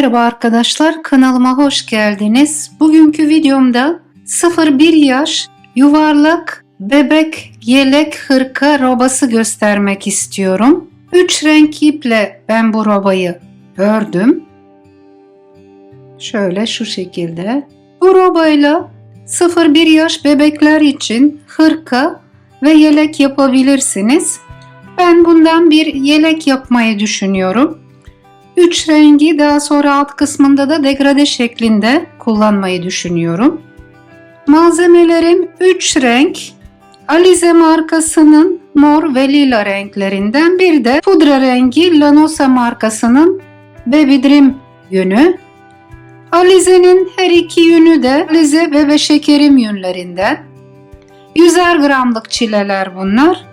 Merhaba arkadaşlar, kanalıma hoş geldiniz. Bugünkü videomda 0-1 yaş yuvarlak bebek yelek hırka robası göstermek istiyorum. 3 renk iple ben bu robayı ördüm. Şöyle şu şekilde. Bu robayla 0-1 yaş bebekler için hırka ve yelek yapabilirsiniz. Ben bundan bir yelek yapmayı düşünüyorum. Üç rengi daha sonra alt kısmında da degrade şeklinde kullanmayı düşünüyorum. Malzemelerim 3 renk. Alize markasının mor ve lila renklerinden bir de pudra rengi Lanosa markasının Baby Dream yünü. Alize'nin her iki yünü de Alize bebe şekerim yünlerinden. 100'er gramlık çileler bunlar.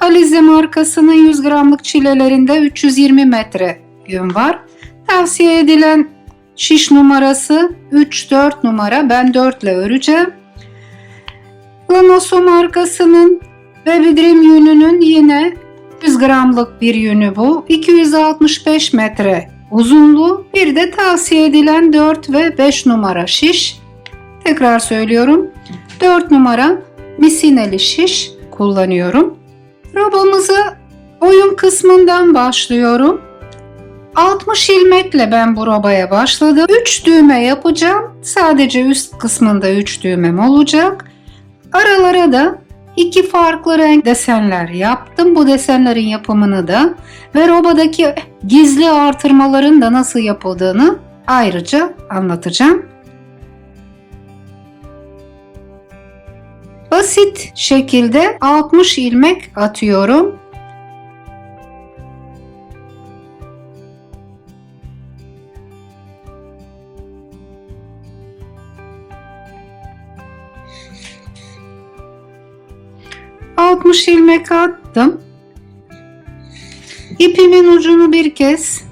Alize markasının 100 gramlık çilelerinde 320 metre yün var. Tavsiye edilen şiş numarası 3-4 numara. Ben 4 ile öreceğim. Lanoso markasının Baby Dream yününün yine 100 gramlık bir yünü bu. 265 metre uzunluğu. Bir de tavsiye edilen 4 ve 5 numara şiş. Tekrar söylüyorum. 4 numara misineli şiş kullanıyorum. Robamıza oyun kısmından başlıyorum. 60 ilmekle ben bu robaya başladım. 3 düğme yapacağım. Sadece üst kısmında 3 düğmem olacak. Aralara da iki farklı renk desenler yaptım. Bu desenlerin yapımını da ve robadaki gizli artırmaların da nasıl yapıldığını ayrıca anlatacağım. Basit şekilde 60 ilmek atıyorum. Altmış ilmek attım. İpimin ucunu bir kez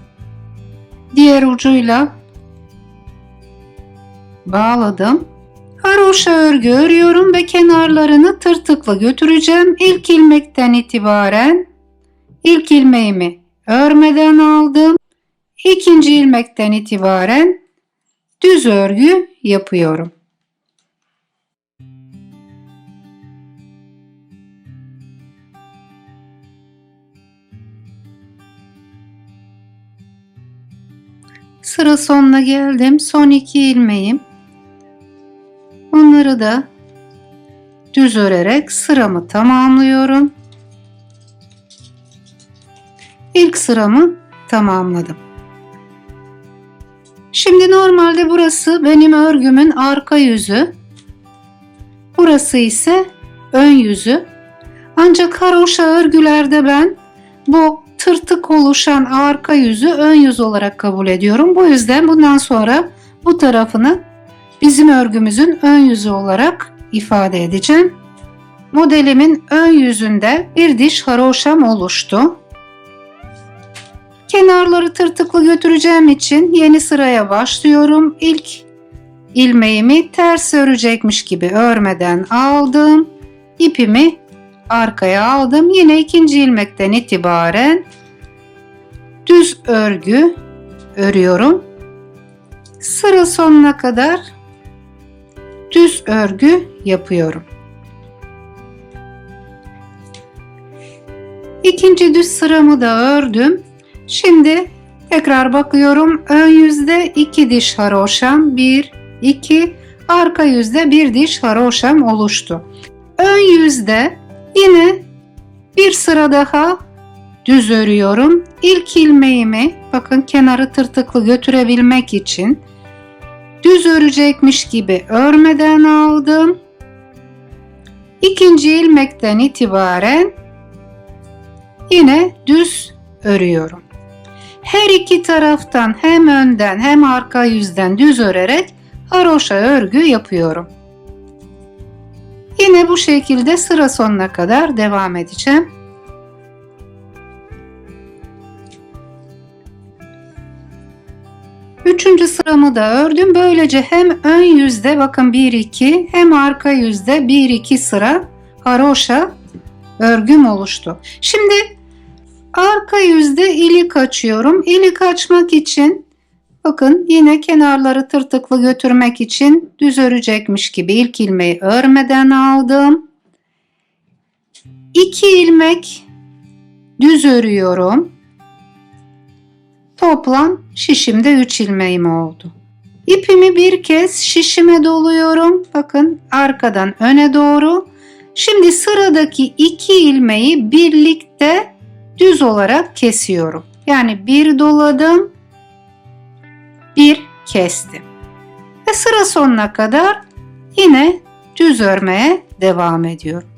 diğer ucuyla bağladım. Haroşa örgü örüyorum ve kenarlarını tırtıkla götüreceğim. İlk ilmekten itibaren ilk ilmeğimi örmeden aldım. İkinci ilmekten itibaren düz örgü yapıyorum. Sıra sonuna geldim. Son iki ilmeğim. Onları da düz örerek sıramı tamamlıyorum. İlk sıramı tamamladım. Şimdi normalde burası benim örgümün arka yüzü. Burası ise ön yüzü. Ancak haroşa örgülerde ben bu tırtık oluşan arka yüzü ön yüz olarak kabul ediyorum. Bu yüzden bundan sonra bu tarafını bizim örgümüzün ön yüzü olarak ifade edeceğim. Modelimin ön yüzünde bir diş haroşam oluştu. Kenarları tırtıklı götüreceğim için yeni sıraya başlıyorum. İlk ilmeğimi ters örecekmiş gibi örmeden aldım. İpimi arkaya aldım. Yine ikinci ilmekten itibaren düz örgü örüyorum. Sıra sonuna kadar düz örgü yapıyorum. İkinci düz sıramı da ördüm. Şimdi tekrar bakıyorum. Ön yüzde iki diş haroşam. Bir, iki. Arka yüzde bir diş haroşam oluştu. Ön yüzde yine bir sıra daha düz örüyorum. İlk ilmeğimi bakın kenarı tırtıklı götürebilmek için düz örecekmiş gibi örmeden aldım. İkinci ilmekten itibaren yine düz örüyorum. Her iki taraftan hem önden hem arka yüzden düz örerek haroşa örgü yapıyorum. Yine bu şekilde sıra sonuna kadar devam edeceğim. Üçüncü sıramı da ördüm. Böylece hem ön yüzde bakın 1-2 hem arka yüzde 1-2 sıra haroşa örgüm oluştu. Şimdi arka yüzde ilik açıyorum. İlik açmak için Bakın yine kenarları tırtıklı götürmek için düz örecekmiş gibi ilk ilmeği örmeden aldım. 2 ilmek düz örüyorum. Toplam şişimde 3 ilmeğim oldu. İpimi bir kez şişime doluyorum. Bakın arkadan öne doğru. Şimdi sıradaki iki ilmeği birlikte düz olarak kesiyorum. Yani bir doladım, bir kestim. Ve sıra sonuna kadar yine düz örmeye devam ediyorum.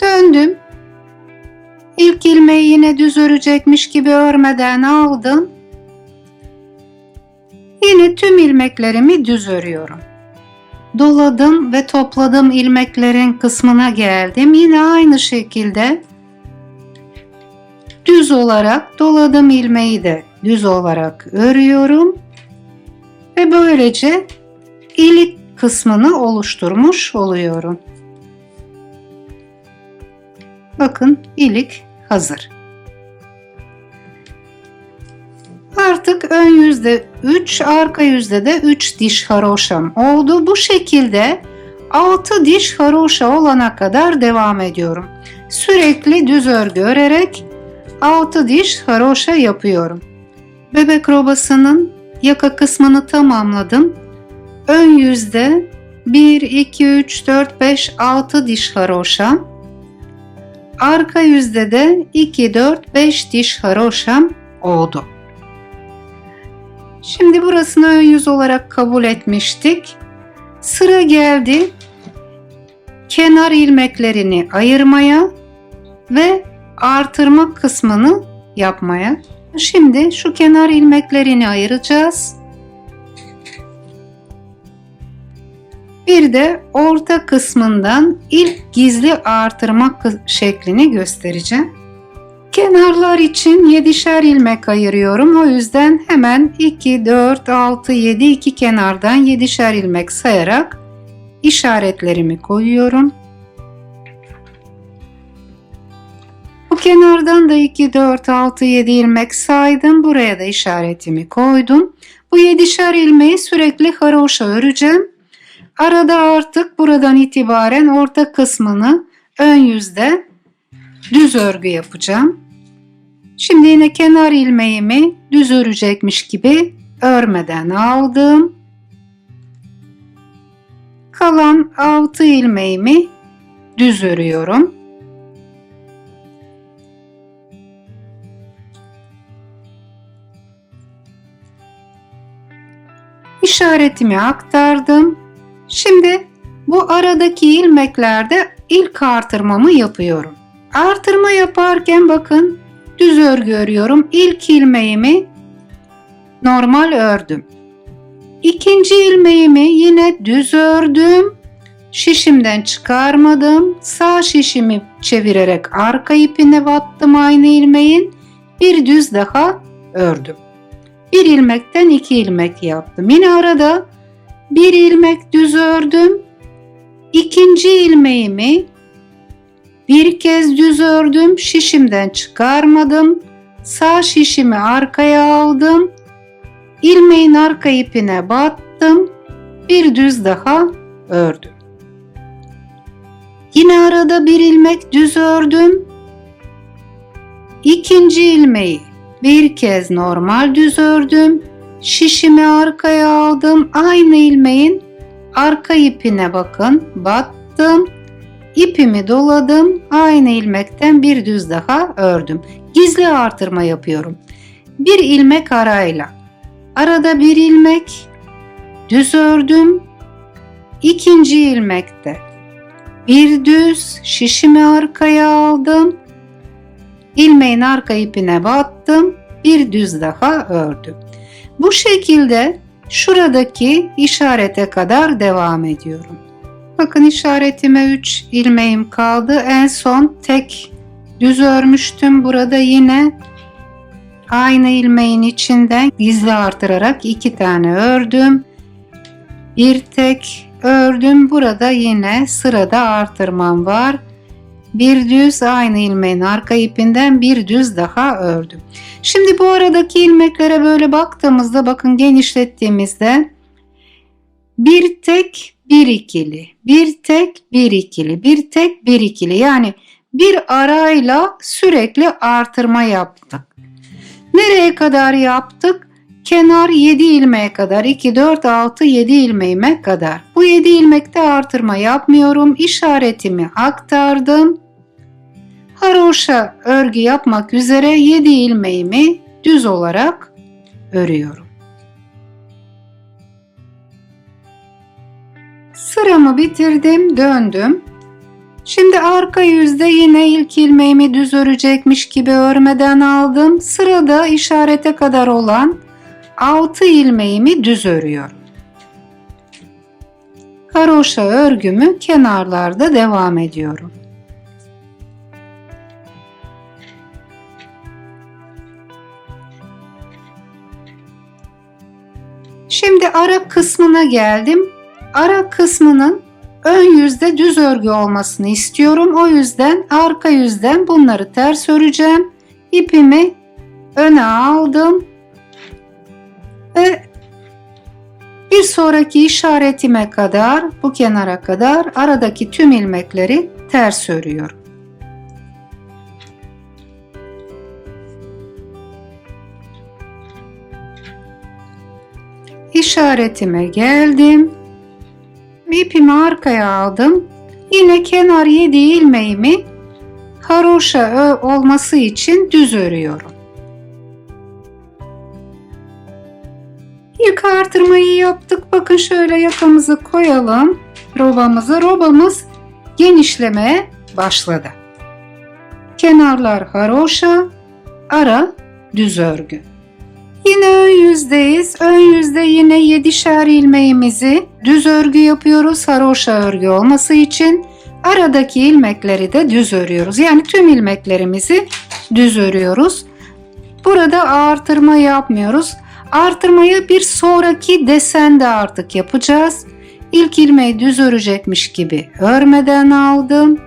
Döndüm. İlk ilmeği yine düz örecekmiş gibi örmeden aldım. Yine tüm ilmeklerimi düz örüyorum. Doladım ve topladım ilmeklerin kısmına geldim. Yine aynı şekilde düz olarak doladım ilmeği de düz olarak örüyorum. Ve böylece ilik kısmını oluşturmuş oluyorum. Bakın ilik hazır. Artık ön yüzde 3, arka yüzde de 3 diş haroşam oldu. Bu şekilde 6 diş haroşa olana kadar devam ediyorum. Sürekli düz örgü örerek 6 diş haroşa yapıyorum. Bebek robasının yaka kısmını tamamladım. Ön yüzde 1, 2, 3, 4, 5, 6 diş haroşam. Arka yüzde de 2, 4, 5 diş haroşam oldu. Şimdi burasını ön yüz olarak kabul etmiştik. Sıra geldi kenar ilmeklerini ayırmaya ve artırma kısmını yapmaya. Şimdi şu kenar ilmeklerini ayıracağız. Bir de orta kısmından ilk gizli artırma şeklini göstereceğim. Kenarlar için 7'şer ilmek ayırıyorum. O yüzden hemen 2, 4, 6, 7 iki kenardan 7'şer ilmek sayarak işaretlerimi koyuyorum. Bu kenardan da 2, 4, 6, 7 ilmek saydım. Buraya da işaretimi koydum. Bu 7'şer ilmeği sürekli haroşa öreceğim. Arada artık buradan itibaren orta kısmını ön yüzde düz örgü yapacağım. Şimdi yine kenar ilmeğimi düz örecekmiş gibi örmeden aldım. Kalan 6 ilmeğimi düz örüyorum. İşaretimi aktardım. Şimdi bu aradaki ilmeklerde ilk artırmamı yapıyorum. Artırma yaparken bakın düz örgü örüyorum. İlk ilmeğimi normal ördüm. İkinci ilmeğimi yine düz ördüm. Şişimden çıkarmadım. Sağ şişimi çevirerek arka ipine battım aynı ilmeğin. Bir düz daha ördüm. Bir ilmekten iki ilmek yaptım. Yine arada bir ilmek düz ördüm. İkinci ilmeğimi bir kez düz ördüm, şişimden çıkarmadım. Sağ şişimi arkaya aldım. ilmeğin arka ipine battım. Bir düz daha ördüm. Yine arada bir ilmek düz ördüm. İkinci ilmeği bir kez normal düz ördüm. Şişimi arkaya aldım. Aynı ilmeğin arka ipine bakın. Battım İpimi doladım. Aynı ilmekten bir düz daha ördüm. Gizli artırma yapıyorum. Bir ilmek arayla. Arada bir ilmek düz ördüm. İkinci ilmekte bir düz şişimi arkaya aldım. İlmeğin arka ipine battım. Bir düz daha ördüm. Bu şekilde şuradaki işarete kadar devam ediyorum. Bakın işaretime 3 ilmeğim kaldı. En son tek düz örmüştüm. Burada yine aynı ilmeğin içinden gizli artırarak iki tane ördüm. Bir tek ördüm. Burada yine sırada artırmam var. Bir düz aynı ilmeğin arka ipinden bir düz daha ördüm. Şimdi bu aradaki ilmeklere böyle baktığımızda bakın genişlettiğimizde bir tek bir ikili, bir tek bir ikili, bir tek bir ikili yani bir arayla sürekli artırma yaptık. Nereye kadar yaptık? Kenar 7 ilmeğe kadar 2, 4, 6, 7 ilmeğime kadar. Bu 7 ilmekte artırma yapmıyorum. İşaretimi aktardım. Haroşa örgü yapmak üzere 7 ilmeğimi düz olarak örüyorum. Sıramı bitirdim, döndüm. Şimdi arka yüzde yine ilk ilmeğimi düz örecekmiş gibi örmeden aldım. Sırada işarete kadar olan 6 ilmeğimi düz örüyorum. Haroşa örgümü kenarlarda devam ediyorum. Şimdi ara kısmına geldim. Ara kısmının ön yüzde düz örgü olmasını istiyorum. O yüzden arka yüzden bunları ters öreceğim. İpimi öne aldım. Ve bir sonraki işaretime kadar bu kenara kadar aradaki tüm ilmekleri ters örüyorum. İşaretime geldim. İpimi arkaya aldım. Yine kenar 7 ilmeğimi haroşa olması için düz örüyorum. İlk artırmayı yaptık. Bakın şöyle yakamızı koyalım. Robamızı. Robamız genişlemeye başladı. Kenarlar haroşa, ara düz örgü. Yine ön yüzdeyiz. Ön yüzde yine 7'şer ilmeğimizi düz örgü yapıyoruz. Haroşa örgü olması için aradaki ilmekleri de düz örüyoruz. Yani tüm ilmeklerimizi düz örüyoruz. Burada artırma yapmıyoruz. Artırmayı bir sonraki desende artık yapacağız. İlk ilmeği düz örecekmiş gibi örmeden aldım.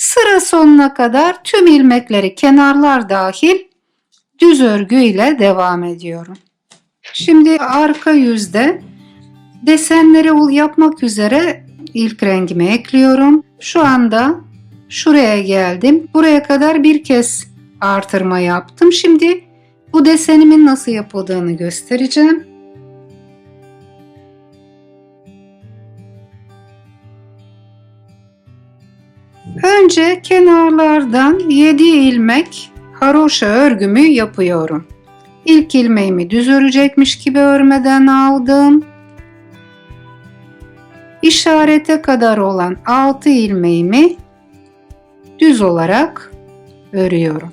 Sıra sonuna kadar tüm ilmekleri kenarlar dahil düz örgü ile devam ediyorum. Şimdi arka yüzde desenleri yapmak üzere ilk rengimi ekliyorum. Şu anda şuraya geldim. Buraya kadar bir kez artırma yaptım. Şimdi bu desenimin nasıl yapıldığını göstereceğim. Önce kenarlardan 7 ilmek haroşa örgümü yapıyorum. İlk ilmeğimi düz örecekmiş gibi örmeden aldım. İşarete kadar olan 6 ilmeğimi düz olarak örüyorum.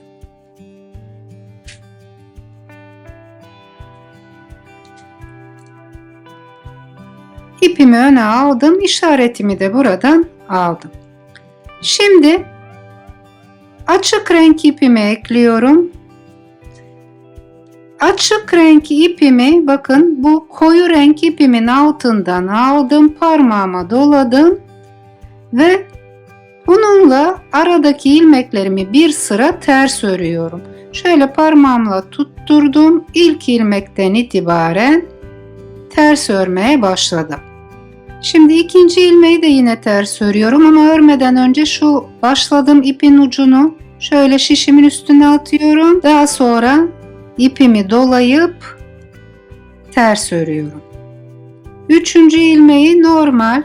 İpimi öne aldım, işaretimi de buradan aldım. Şimdi açık renk ipimi ekliyorum. Açık renk ipimi bakın bu koyu renk ipimin altından aldım parmağıma doladım ve bununla aradaki ilmeklerimi bir sıra ters örüyorum. Şöyle parmağımla tutturdum. İlk ilmekten itibaren ters örmeye başladım. Şimdi ikinci ilmeği de yine ters örüyorum ama örmeden önce şu başladığım ipin ucunu şöyle şişimin üstüne atıyorum. Daha sonra ipimi dolayıp ters örüyorum. Üçüncü ilmeği normal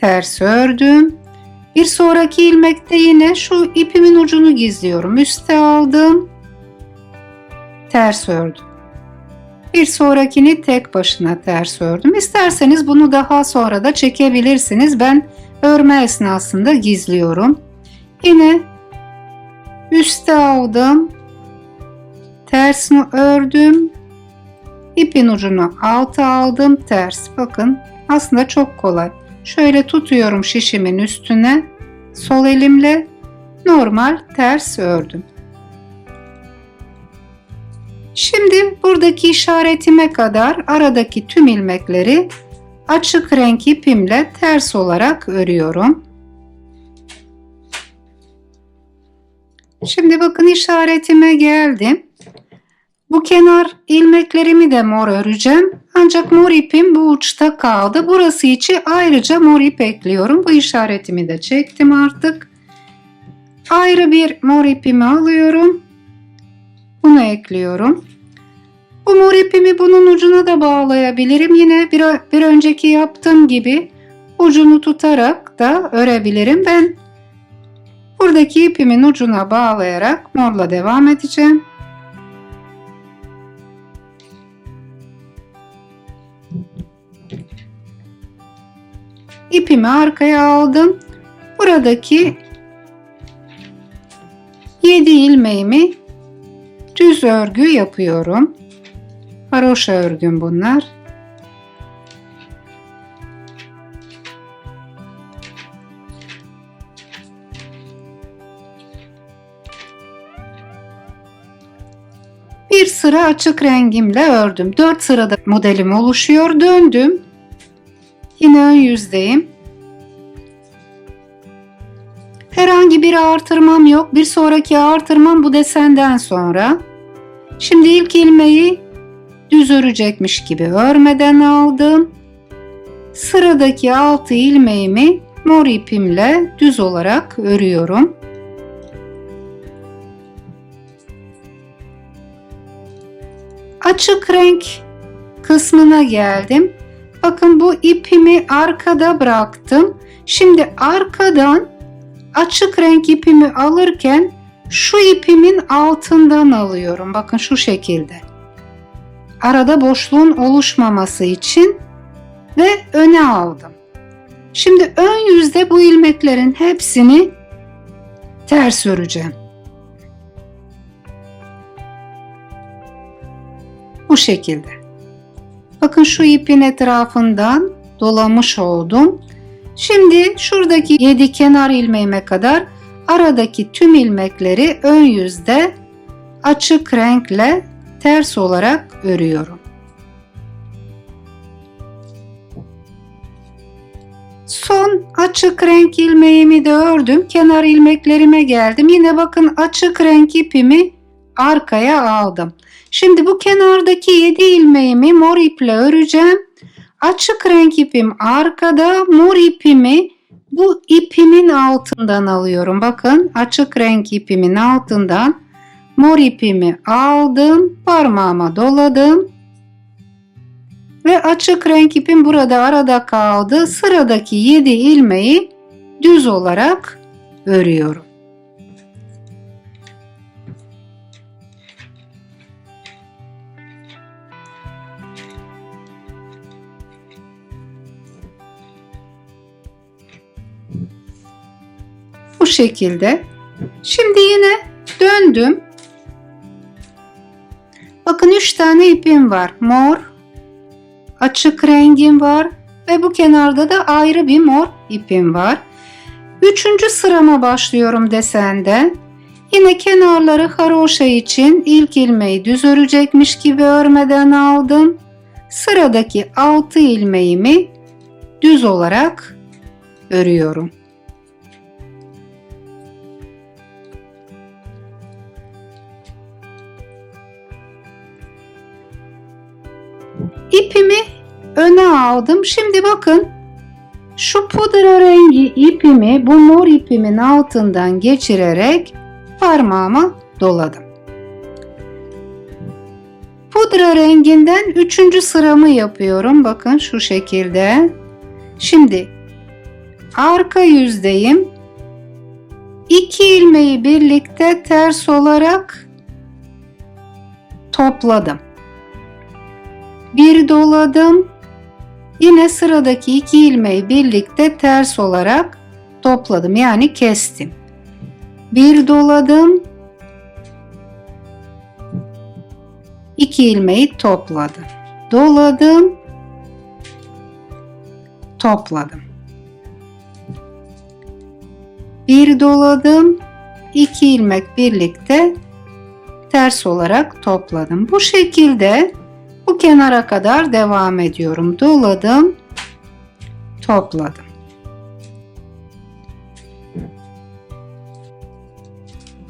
ters ördüm. Bir sonraki ilmekte yine şu ipimin ucunu gizliyorum. Üste aldım. Ters ördüm. Bir sonrakini tek başına ters ördüm. İsterseniz bunu daha sonra da çekebilirsiniz. Ben örme esnasında gizliyorum. Yine üste aldım. Tersini ördüm. İpin ucunu alta aldım ters. Bakın aslında çok kolay. Şöyle tutuyorum şişimin üstüne sol elimle normal ters ördüm. Şimdi buradaki işaretime kadar aradaki tüm ilmekleri açık renk ipimle ters olarak örüyorum. Şimdi bakın işaretime geldim. Bu kenar ilmeklerimi de mor öreceğim. Ancak mor ipim bu uçta kaldı. Burası için ayrıca mor ip ekliyorum. Bu işaretimi de çektim artık. Ayrı bir mor ipimi alıyorum. Bunu ekliyorum. Bu mor ipimi bunun ucuna da bağlayabilirim. Yine bir, bir önceki yaptığım gibi ucunu tutarak da örebilirim. Ben buradaki ipimin ucuna bağlayarak morla devam edeceğim. İpimi arkaya aldım. Buradaki 7 ilmeğimi düz örgü yapıyorum. Haroşa örgüm bunlar. Bir sıra açık rengimle ördüm. 4 sırada modelim oluşuyor. Döndüm. Yine ön yüzdeyim. Bir artırmam yok. Bir sonraki artırmam bu desenden sonra. Şimdi ilk ilmeği düz örecekmiş gibi örmeden aldım. Sıradaki altı ilmeğimi mor ipimle düz olarak örüyorum. Açık renk kısmına geldim. Bakın bu ipimi arkada bıraktım. Şimdi arkadan açık renk ipimi alırken şu ipimin altından alıyorum. Bakın şu şekilde. Arada boşluğun oluşmaması için ve öne aldım. Şimdi ön yüzde bu ilmeklerin hepsini ters öreceğim. Bu şekilde. Bakın şu ipin etrafından dolamış oldum. Şimdi şuradaki 7 kenar ilmeğime kadar aradaki tüm ilmekleri ön yüzde açık renkle ters olarak örüyorum. Son açık renk ilmeğimi de ördüm. Kenar ilmeklerime geldim. Yine bakın açık renk ipimi arkaya aldım. Şimdi bu kenardaki 7 ilmeğimi mor iple öreceğim. Açık renk ipim arkada, mor ipimi bu ipimin altından alıyorum. Bakın açık renk ipimin altından mor ipimi aldım, parmağıma doladım. Ve açık renk ipim burada arada kaldı. Sıradaki 7 ilmeği düz olarak örüyorum. Bu şekilde. Şimdi yine döndüm. Bakın 3 tane ipim var. Mor, açık rengim var ve bu kenarda da ayrı bir mor ipim var. Üçüncü sırama başlıyorum desende. Yine kenarları haroşa için ilk ilmeği düz örecekmiş gibi örmeden aldım. Sıradaki 6 ilmeğimi düz olarak örüyorum. İpimi öne aldım. Şimdi bakın şu pudra rengi ipimi bu mor ipimin altından geçirerek parmağıma doladım. Pudra renginden üçüncü sıramı yapıyorum. Bakın şu şekilde. Şimdi arka yüzdeyim. İki ilmeği birlikte ters olarak topladım. Bir doladım. Yine sıradaki iki ilmeği birlikte ters olarak topladım. Yani kestim. Bir doladım. İki ilmeği topladım. Doladım. Topladım. Bir doladım. 2 ilmek birlikte ters olarak topladım. Bu şekilde bu kenara kadar devam ediyorum. Doladım, topladım.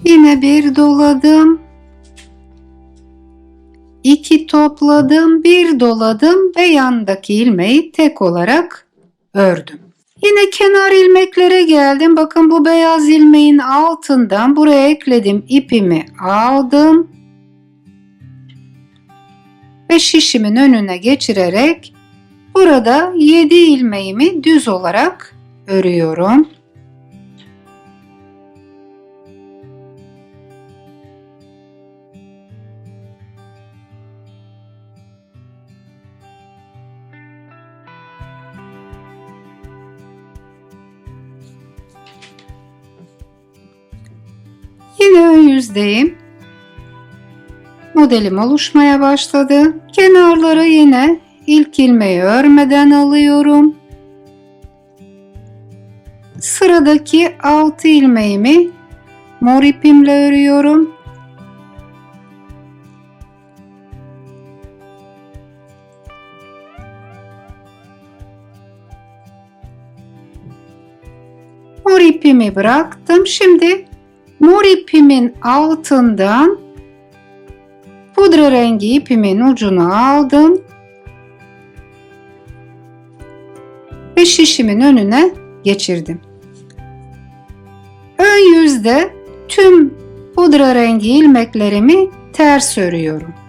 Yine bir doladım. iki topladım, bir doladım ve yandaki ilmeği tek olarak ördüm. Yine kenar ilmeklere geldim. Bakın bu beyaz ilmeğin altından buraya ekledim ipimi aldım. Ve şişimin önüne geçirerek burada 7 ilmeğimi düz olarak örüyorum. Yine ön yüzdeyim. Modelim oluşmaya başladı. Kenarları yine ilk ilmeği örmeden alıyorum. Sıradaki 6 ilmeğimi mor ipimle örüyorum. Mor ipimi bıraktım. Şimdi Mor ipimin altından rengi ipimin ucunu aldım. Ve şişimin önüne geçirdim. Ön yüzde tüm pudra rengi ilmeklerimi ters örüyorum.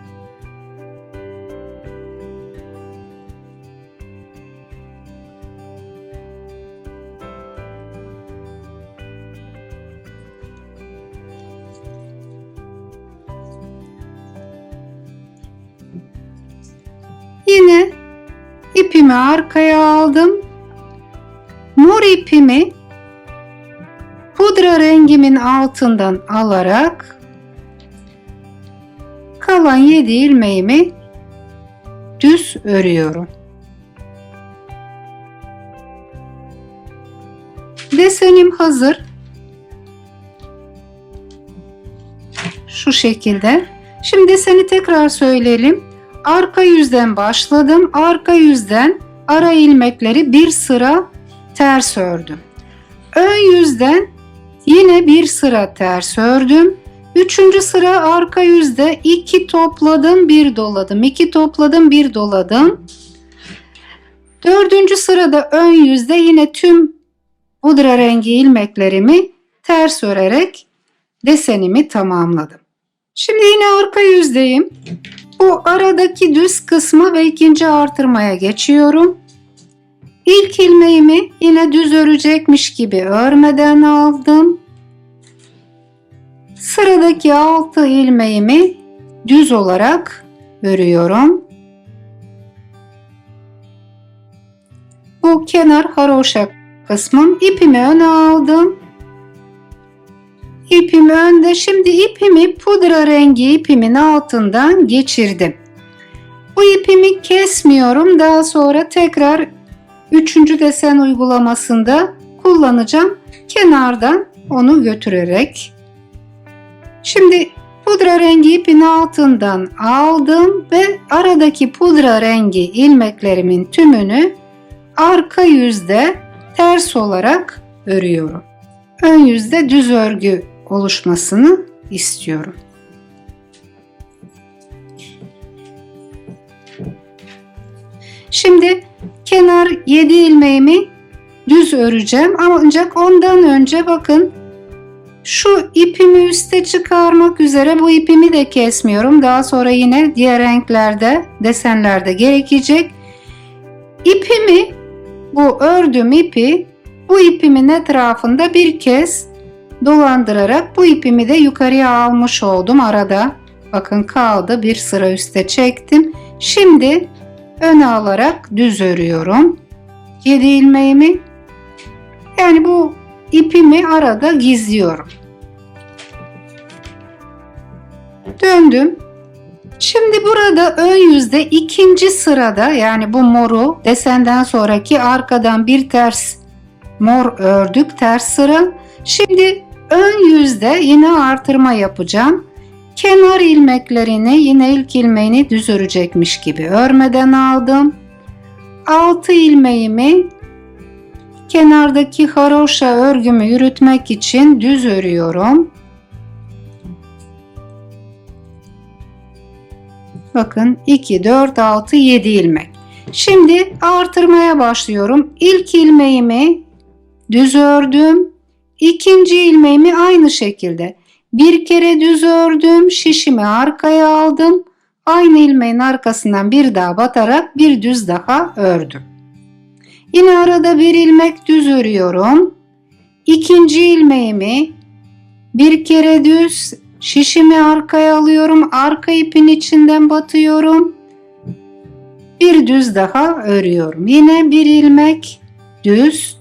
İpimi arkaya aldım. Mor ipimi pudra rengimin altından alarak kalan 7 ilmeğimi düz örüyorum. Desenim hazır. Şu şekilde. Şimdi deseni tekrar söyleyelim. Arka yüzden başladım. Arka yüzden ara ilmekleri bir sıra ters ördüm. Ön yüzden yine bir sıra ters ördüm. Üçüncü sıra arka yüzde iki topladım bir doladım. iki topladım bir doladım. Dördüncü sırada ön yüzde yine tüm pudra rengi ilmeklerimi ters örerek desenimi tamamladım. Şimdi yine arka yüzdeyim. Bu aradaki düz kısmı ve ikinci artırmaya geçiyorum. İlk ilmeğimi yine düz örecekmiş gibi örmeden aldım. Sıradaki altı ilmeğimi düz olarak örüyorum. Bu kenar haroşa kısmım. İpimi öne aldım. İpim önde. Şimdi ipimi pudra rengi ipimin altından geçirdim. Bu ipimi kesmiyorum. Daha sonra tekrar üçüncü desen uygulamasında kullanacağım. Kenardan onu götürerek. Şimdi pudra rengi ipin altından aldım ve aradaki pudra rengi ilmeklerimin tümünü arka yüzde ters olarak örüyorum. Ön yüzde düz örgü oluşmasını istiyorum. Şimdi kenar 7 ilmeğimi düz öreceğim ama ancak ondan önce bakın şu ipimi üste çıkarmak üzere bu ipimi de kesmiyorum. Daha sonra yine diğer renklerde, desenlerde gerekecek. İpimi bu ördüğüm ipi bu ipimin etrafında bir kez dolandırarak bu ipimi de yukarıya almış oldum arada. Bakın kaldı bir sıra üste çektim. Şimdi öne alarak düz örüyorum. 7 ilmeğimi yani bu ipimi arada gizliyorum. Döndüm. Şimdi burada ön yüzde ikinci sırada yani bu moru desenden sonraki arkadan bir ters mor ördük ters sıra. Şimdi ön yüzde yine artırma yapacağım. Kenar ilmeklerini yine ilk ilmeğini düz örecekmiş gibi örmeden aldım. 6 ilmeğimi kenardaki haroşa örgümü yürütmek için düz örüyorum. Bakın 2, 4, 6, 7 ilmek. Şimdi artırmaya başlıyorum. İlk ilmeğimi düz ördüm. İkinci ilmeğimi aynı şekilde bir kere düz ördüm. Şişimi arkaya aldım. Aynı ilmeğin arkasından bir daha batarak bir düz daha ördüm. Yine arada bir ilmek düz örüyorum. İkinci ilmeğimi bir kere düz şişimi arkaya alıyorum. Arka ipin içinden batıyorum. Bir düz daha örüyorum. Yine bir ilmek düz.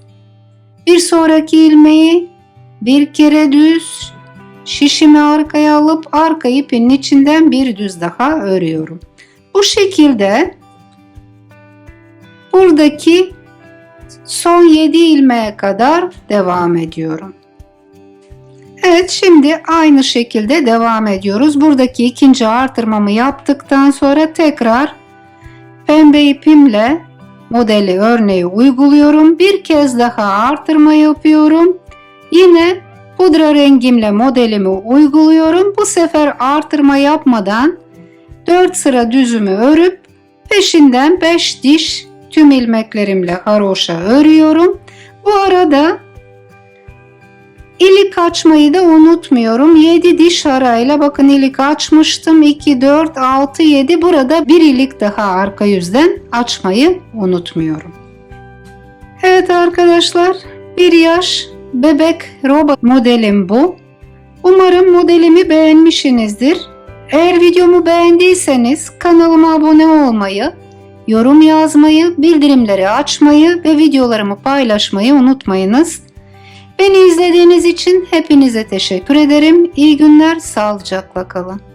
Bir sonraki ilmeği bir kere düz şişimi arkaya alıp arka ipin içinden bir düz daha örüyorum. Bu şekilde buradaki son 7 ilmeğe kadar devam ediyorum. Evet şimdi aynı şekilde devam ediyoruz. Buradaki ikinci artırmamı yaptıktan sonra tekrar pembe ipimle modeli örneği uyguluyorum. Bir kez daha artırma yapıyorum. Yine pudra rengimle modelimi uyguluyorum. Bu sefer artırma yapmadan 4 sıra düzümü örüp peşinden 5 diş tüm ilmeklerimle haroşa örüyorum. Bu arada ilik açmayı da unutmuyorum. 7 diş arayla bakın ilik açmıştım. 2, 4, 6, 7 burada bir ilik daha arka yüzden açmayı unutmuyorum. Evet arkadaşlar bir yaş bebek robot modelim bu. Umarım modelimi beğenmişsinizdir. Eğer videomu beğendiyseniz kanalıma abone olmayı, yorum yazmayı, bildirimleri açmayı ve videolarımı paylaşmayı unutmayınız. Beni izlediğiniz için hepinize teşekkür ederim. İyi günler, sağlıcakla kalın.